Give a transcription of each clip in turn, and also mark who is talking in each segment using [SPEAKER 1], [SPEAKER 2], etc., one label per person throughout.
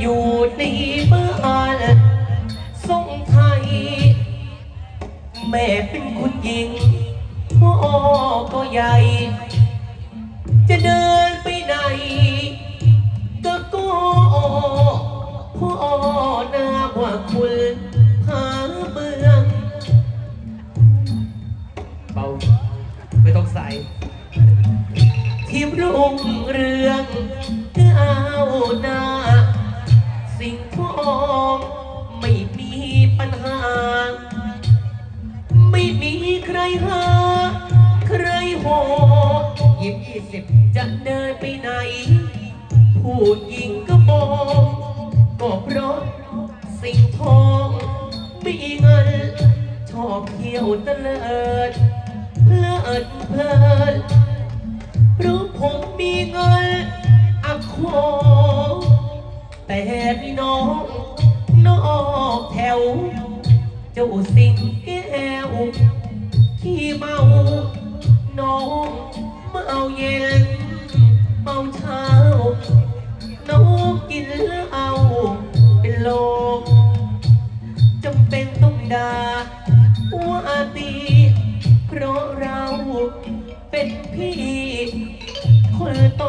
[SPEAKER 1] อยู่ในบ้านทรงไทย แม่เป็นคุณหญิงพ่อก็ใหญ่ จะเดินไปไหน ก็ก็พ่อหน้าว่าคุณหาเมือง
[SPEAKER 2] เบาไม่ต้องใส่
[SPEAKER 1] ทีมรุ่งเรืองเก้าวหน้า หา ใครโห
[SPEAKER 2] ยิ้มยี่สิบ
[SPEAKER 1] จะเดินไปไหน ผู้หญิงก็มองก็เพราะสิ่งทองมีเงิน ชอบเที่ยวเตลิด เพลิดเพลินเพราะผมมีเงินอักโคแต่พี่น้องนอกแถว เจ้าสิ่ง ว่าตีเพราะเราเป็นพี่คนโต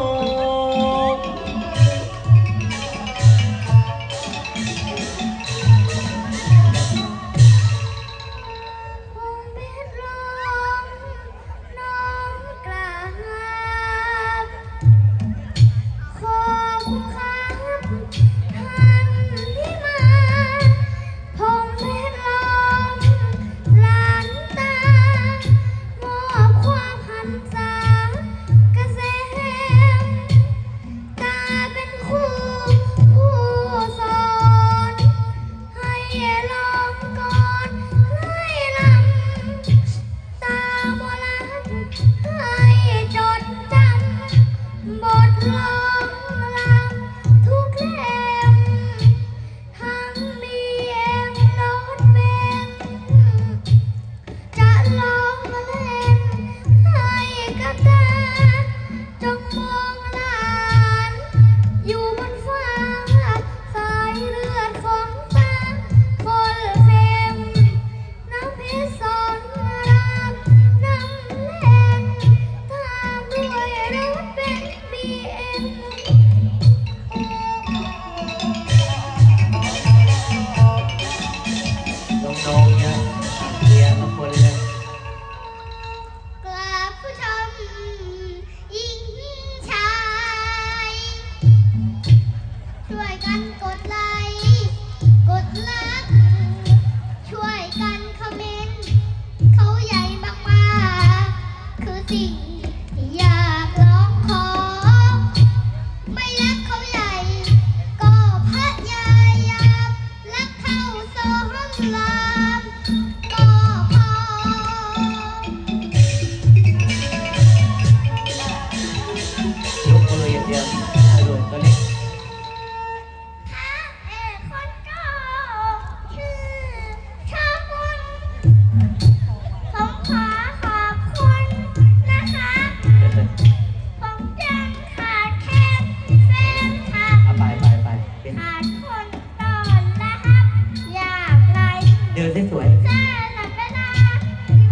[SPEAKER 3] นได้ส
[SPEAKER 1] วย
[SPEAKER 3] แจ้หลับเวลา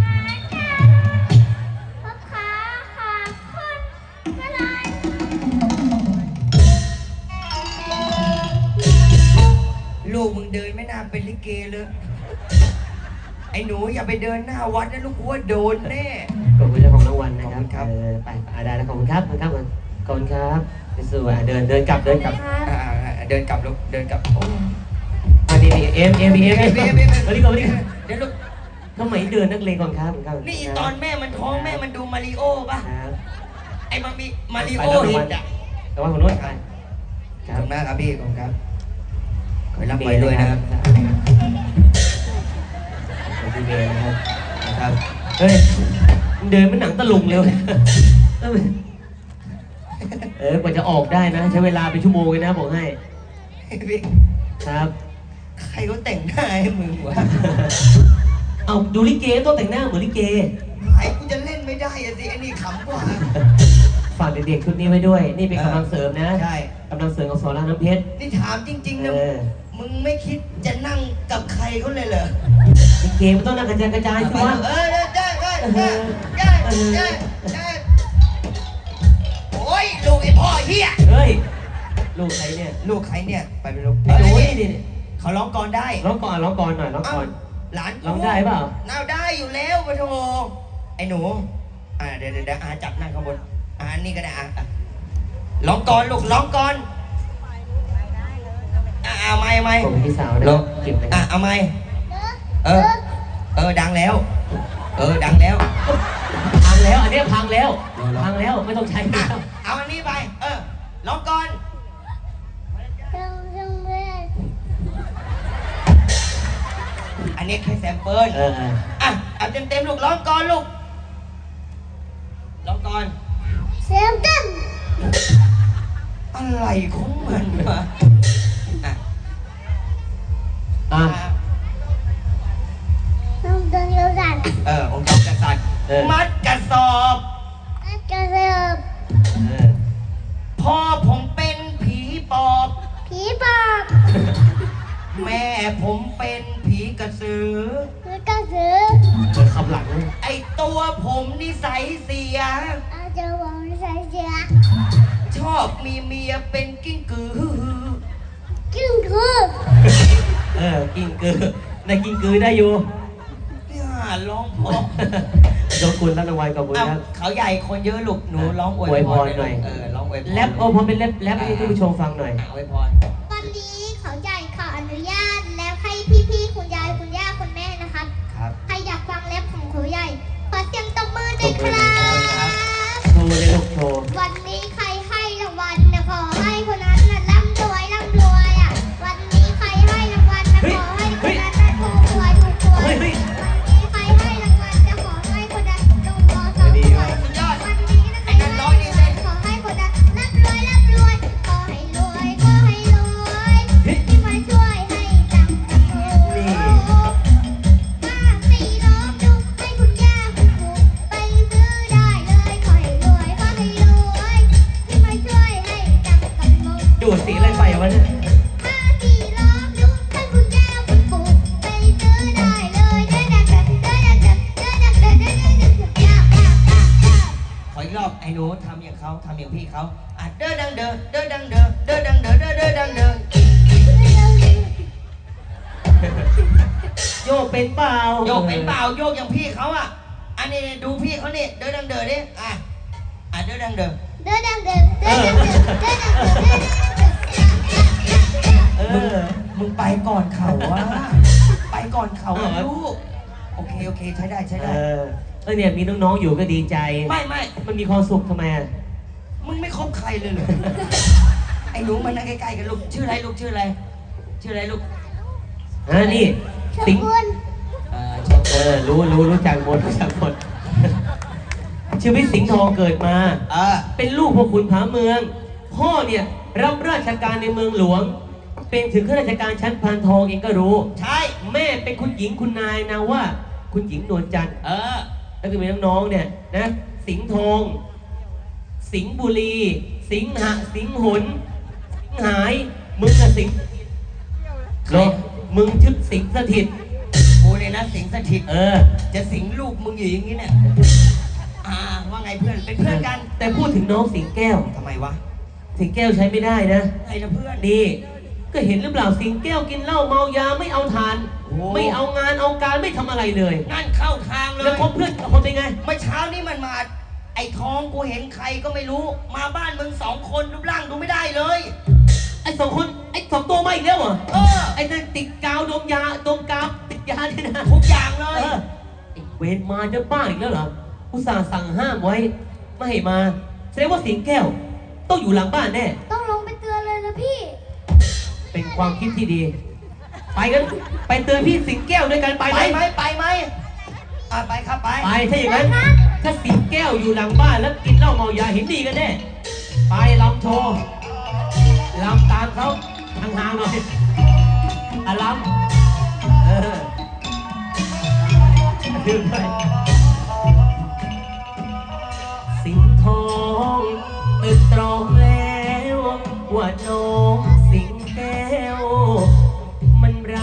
[SPEAKER 3] หากันผมขอขอบคุณเวลา
[SPEAKER 2] ลูกมึงเดินไม่น่าเป็นลิเกเลย ไอ้หนูอย่าไปเดินหน้าวัดนะลูกกูว่าโดนแน่
[SPEAKER 1] ขอบคุณเจ้าของรางวัลนะครับ
[SPEAKER 2] ขอบคุณครับ
[SPEAKER 1] เออไปอ่าได้แล้วขอบคุณครับขอบคุณครับขอบคุณครับสวยอะเดินเดินกลับเดินกลับ
[SPEAKER 2] อ่าๆเดินกลับลูกเดินกลับโอ้
[SPEAKER 1] อันนี้ เอ็มเอ็มเอ็มเอ็ม
[SPEAKER 2] เบี้ยเบี้ยเบี้ย
[SPEAKER 1] มาดิก่อนมาดิ
[SPEAKER 2] เดี๋ยวลูก
[SPEAKER 1] ทำไมเดินนักเลงก่อนครับครับ
[SPEAKER 2] นี่ตอนแม่มันท้องแม่มันดูมาริโอป่ะ
[SPEAKER 1] ครับ
[SPEAKER 2] ไอ้มันมีมาริ
[SPEAKER 1] ไป
[SPEAKER 2] โอ
[SPEAKER 1] แล้ว
[SPEAKER 2] ฮิ
[SPEAKER 1] รางวั
[SPEAKER 2] ต
[SPEAKER 1] ล
[SPEAKER 2] อะ
[SPEAKER 1] แต่ว่าคนนู้นไป
[SPEAKER 2] ขอบคุณมากครับพี่ขอบคุณครับขอให้รับไว้ด้วยนะครับ
[SPEAKER 1] ขอบคุณพี่เบย์นะครับ
[SPEAKER 2] ครับ
[SPEAKER 1] เฮ้ยมึงเดินเป็นหนังตะลุงเลยเว้ยเออเออกว่าจะออกได้นะ ใช้เวลาเป็นชั่วโมงเลยนะบอกให้
[SPEAKER 2] พี่
[SPEAKER 1] ครับ
[SPEAKER 2] ใครเขาแต่งหน้าให้มึงวะ
[SPEAKER 1] เอาดูลิเกต้องแต่งหน้าเหมือนลิเก
[SPEAKER 2] ไอ้กูจะเล่นไม่ได้อะสิไอ้นี่ขำกว่า
[SPEAKER 1] เด็กๆชุดนี้ไว้ด้วย นี่เป็น
[SPEAKER 2] เออ
[SPEAKER 1] กำลังเสริมนะ
[SPEAKER 2] ใช่
[SPEAKER 1] กำลังเสริมของสอนรามน้ำเพชร
[SPEAKER 2] นี่ถามจริงๆนะ
[SPEAKER 1] เออ
[SPEAKER 2] มึงไม่คิดจะนั่งกับใครเขาเลยเหรอ
[SPEAKER 1] ลิเกมันต้องนั่งกระจายกระจายสิ
[SPEAKER 2] ไป
[SPEAKER 1] วะ
[SPEAKER 2] เออได้ได้ได้ได้ได้ได้โอ้ยลูกไอ้พ่อเฮีย
[SPEAKER 1] เฮ้ย ลูกใครเนี่ย
[SPEAKER 2] ลูกใครเนี่ย ไปเป็นลูก
[SPEAKER 1] ไอ้หนูนี่นี่นี่
[SPEAKER 2] เขาร้องก่อนได้
[SPEAKER 1] ร้องก่อนร้องก่อนหน่อยร้องก่อน
[SPEAKER 2] หลาน
[SPEAKER 1] ร้องได้เปล่า
[SPEAKER 2] น่าได้อยู่แล้วปะโถไอ้หนู อ่าเดี๋ยวเดี๋ยวเดี๋ยวอาจับนั่งข้างบนอ่านี่ก็ได้อะอะร้องก่อนลูกร้องก่อนอะเอาไม่ไม่
[SPEAKER 1] ผมพี่สาวนะ
[SPEAKER 2] ลง
[SPEAKER 1] เก็บเลย
[SPEAKER 2] อะเอาไม่เออ เออดังแล้ว เออดังแล้ว
[SPEAKER 1] พังแล้ว อันเนี้ยพังแล้ว พังแล้วไม่ต้องใช้
[SPEAKER 2] อะ
[SPEAKER 1] แล้ว
[SPEAKER 2] เอาอันนี้ไป เออร้องก่อน นนี้แค่แซมเปิล
[SPEAKER 1] เออเออ
[SPEAKER 2] อะเอาเต็มเต็มๆลูกร้องก่อนลูกร้องก่อน
[SPEAKER 3] เสียงเต็ม
[SPEAKER 2] อะไรของมันวะอะ
[SPEAKER 1] อะ
[SPEAKER 2] อะ
[SPEAKER 3] น้องตังเยอะสัน
[SPEAKER 2] เออองค์จอมกษัตริย์
[SPEAKER 1] เออ
[SPEAKER 2] มัดกระสอบ
[SPEAKER 3] กระเสือบ
[SPEAKER 1] เออ
[SPEAKER 2] พ่อผมเป็นผีปอบ
[SPEAKER 3] ผีปอบ
[SPEAKER 2] แม่ผมเป็นผี กระสือ
[SPEAKER 3] หรือกระสือ
[SPEAKER 1] เออขับหลังเลย
[SPEAKER 2] ไอตัวผมนิสัยเสีย
[SPEAKER 3] อาจจะวางใส่เสือ
[SPEAKER 2] ชอบมีเมียเป็นกิ้งกือ
[SPEAKER 3] กิ้งคือ
[SPEAKER 1] เออ กินกือในกินกือได้อยู่
[SPEAKER 2] เนี่ยร้องเพราะ
[SPEAKER 1] โดนคุณรับรางวัลกับคุณ
[SPEAKER 2] เอ้า
[SPEAKER 1] ครับ
[SPEAKER 2] เขาใหญ่คนเยอะลูกหนูร้องอวย
[SPEAKER 1] อวย
[SPEAKER 2] พ
[SPEAKER 1] พ
[SPEAKER 2] ร
[SPEAKER 1] รหน่อย
[SPEAKER 2] เออร้องอวยพร
[SPEAKER 1] แรปโอ้พอเป็นแรปแรปให้ท่านผู้ชมฟังหน่อย
[SPEAKER 2] อะอวยพ
[SPEAKER 3] ร
[SPEAKER 1] วั
[SPEAKER 3] นนี้
[SPEAKER 1] เขา
[SPEAKER 3] ทำ
[SPEAKER 2] อย่างพี่เขาอะเด้อดังเด้อเด้อดังเด้อเด้อดังเด้อเด้อเด้อดังเด้อ
[SPEAKER 1] โยกเป็นเปล่า
[SPEAKER 2] โยกเป็นเปล่าโยกอย่างพี่เขาอะ อันนี้ดูพี่เขาเนี่ยเด้อดังเด้อดิอะอะเด้อดังเด้อ
[SPEAKER 3] เด้อดังเด้อเด้อดังเด้อเด้อดังเด้อเด้อดังเด้อ
[SPEAKER 1] เอ
[SPEAKER 2] มึง
[SPEAKER 1] อ
[SPEAKER 2] มึงไปก่อนเขาวะไปก่อนเขาอะ
[SPEAKER 1] เออ
[SPEAKER 2] ลูกโอเคโอเคใช้ได้ใช้
[SPEAKER 1] เอ
[SPEAKER 2] ได้
[SPEAKER 1] อเออเนี่ยมีน้องๆอยู่ก็ดีใจ
[SPEAKER 2] ไม่ไม่
[SPEAKER 1] มันมีความสุขทำไมอะ
[SPEAKER 2] มึงไม่คบใครเลยเหรอไอ้หนูมานั่งใกล้ๆกันลูก ชื่ออะไรลูกชื่ออะไร ชื่ออะไรลูก
[SPEAKER 1] ฮะนี่สิง
[SPEAKER 3] คุณ
[SPEAKER 2] เอ่อชอบ
[SPEAKER 1] เออ รู้รู้รู้จักหมดรู้จักหมดชีวิตสิงห์ทองเกิดมา
[SPEAKER 2] เออ
[SPEAKER 1] เป็นลูกพ่อขุนผาเมือง พ่อเนี่ยรับราชการในเมืองหลวง เป็นถึงข้าราชการชั้นพานทองเองก็รู้
[SPEAKER 2] ใช่
[SPEAKER 1] แม่เป็นคุณหญิงคุณนายนะว่า คุณหญิงนวลจันทร์
[SPEAKER 2] เออ
[SPEAKER 1] ก็คือมีน้องๆเนี่ยนะ สิงห์ทอง สิงห์บุรี สิงหะสิงหนสิงหาย มึงอะสิงห์
[SPEAKER 2] ใคร
[SPEAKER 1] เหรอมึงชื่อสิงห์สถิต
[SPEAKER 2] กูเนี่ยนะสิงสถิต
[SPEAKER 1] เออ
[SPEAKER 2] จะสิงลูกมึงอยู่อย่างนี้เนี่ย อ่า ว่าไงเพื่อน เป็นเพื่อนกัน
[SPEAKER 1] แต่พูดถึงน้องสิงแก้ว
[SPEAKER 2] ทำไมวะ
[SPEAKER 1] สิงแก้วใช้ไม่ได้นะ
[SPEAKER 2] ไอ้นะเพื่อน
[SPEAKER 1] นี่ ก็เห็นหรือเปล่าสิงแก้วกินเหล้าเมายาไม่เอาทาน
[SPEAKER 2] โอ้
[SPEAKER 1] ไม่เอางานเอาการไม่ทำอะไรเลย
[SPEAKER 2] นั่นเข้าทางเล
[SPEAKER 1] แล้ว
[SPEAKER 2] ย
[SPEAKER 1] คบเพื่อนกับคนเป็นไง
[SPEAKER 2] เมื่อเช้านี่มันมา ไอ้ทองกูเห็นใครก็ไม่รู้ มาบ้านมึงสองคนรูปร่างดูไม่ได้เลย
[SPEAKER 1] ไอ้สองคนไอ้สองตัวมาอีกแล้วเหรอ
[SPEAKER 2] เออ
[SPEAKER 1] ไอ้นั่นติดกาวดมยาดมกาวติดยาเนี่ยนะ
[SPEAKER 2] ทุกอย่างเล
[SPEAKER 1] เอย อไอ้เวรมาจะบ้าอีกแล้วเหรออุตส่าห์สั่งห้ามไว้ ไม่ให้มาแสดงว่าสิงแก้ว ต้องอยู่หลังบ้านแน่
[SPEAKER 3] ต้องลงไปเตือนเลยนะพี่
[SPEAKER 1] เป็นความคิดที่ดี ไปกันไปเตือนพี่สิงแก้วด้วยกันไป
[SPEAKER 2] ไป
[SPEAKER 1] ไหม
[SPEAKER 2] ไหมไปไหมอะไปครับไป
[SPEAKER 1] ไปถ้าอย่างนั้น ถ้าสิงแก้วอยู่หลังบ้านแล้วกินเหล้าเมายาเห็นดีกันแน่ไปลำโชว์ลำตามเขาห่างหน่อยอะลำเออดื่มไปสิงทองตึกตรองแล้วว่าน้องสิงแก้วมันไร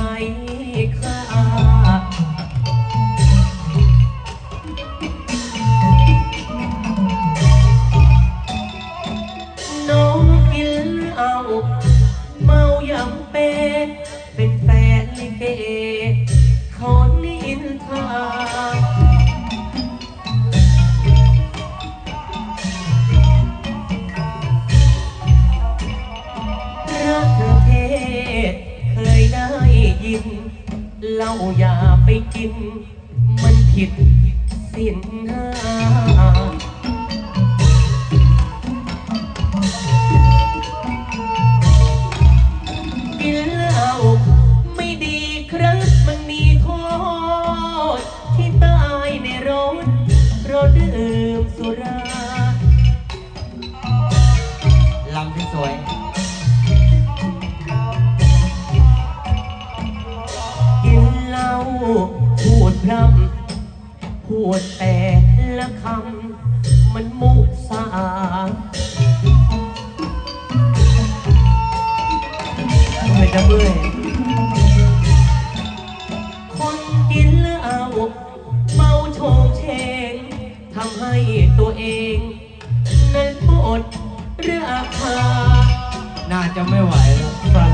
[SPEAKER 1] ินเหล้าอย่าไปกิน มันผิดศีลห้า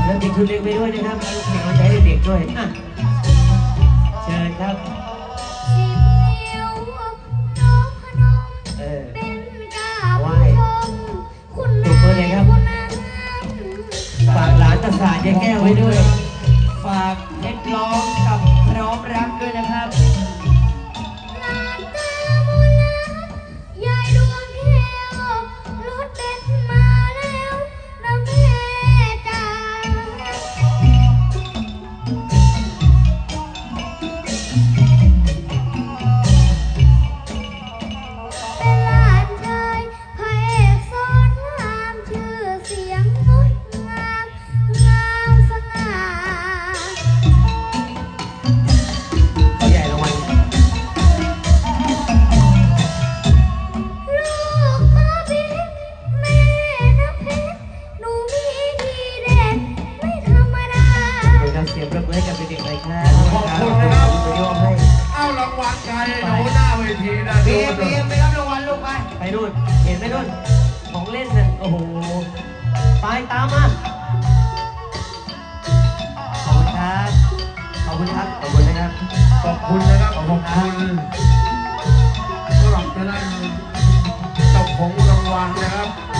[SPEAKER 1] ฝากนักบินทุนเล็กไปด้วยนะครับลูกแข่งมาใจเด็กๆด้วยอะเชิญครับ เออ
[SPEAKER 4] เป็นกา
[SPEAKER 1] ไหว้
[SPEAKER 4] ผู้ชมคุณ
[SPEAKER 1] ปรบมือเลยครับ ฝากหลานตาสาดยายแก้วไว้ด้วย
[SPEAKER 3] ฝากเล็กร้องกับพร้อมรักด้วยนะ
[SPEAKER 4] เสีย
[SPEAKER 1] ว
[SPEAKER 4] เรา
[SPEAKER 1] เสียงปรบมือให้กับเด็กๆหน่อยครับ
[SPEAKER 5] ขอบคุณนะครับ
[SPEAKER 1] ขอบคุณยกให้
[SPEAKER 5] เอารางวัลใจหนูหน้าเวทีนะ
[SPEAKER 3] เบียร์เบียร์ไปรับรางวัลลูกไป
[SPEAKER 1] ไปนู่นเห็นไหมนู่นของเล่นน่ะโอ้โห ไปตามมาขอบคุณครับ ขอบคุณครับ ขอบคุณนะครับ
[SPEAKER 5] ขอบคุณนะครับ ขอบคุณ